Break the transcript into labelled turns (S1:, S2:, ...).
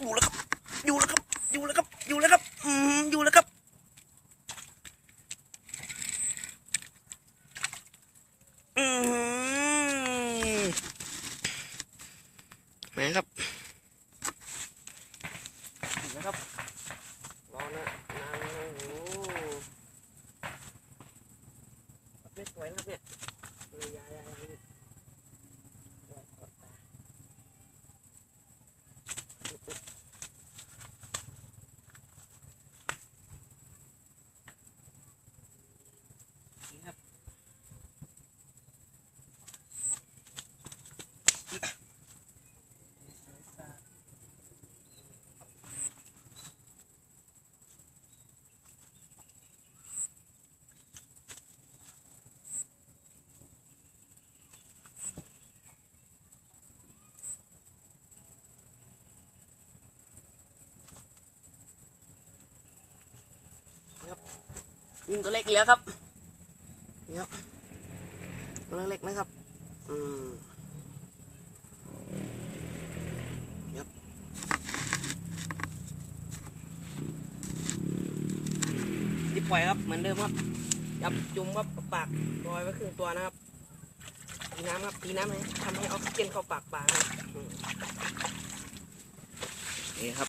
S1: อยู่แล้วครับ อยู่แล้วครับ อยู่แล้วครับ อยู่แล้วครับ อืมอยู่แล้วครับ อืมแม่ครับอยู่แล้วครับ รอนะนานโอ้โหไม่สวยนะครับเนี่ยเออยายา ยิงตัวเล็กอีกแล้วครับนี่ครับตัวเล็กๆนะครับ อืมครับดิปล่อยครับ เหมือนเดิมครับจับจุ่มครับปากลอยไว้ครึ่งตัวนะครับตีน้ำครับตีน้ำให้ทำให้ออกซิเจนเข้าปากปลาครับนี่ครับ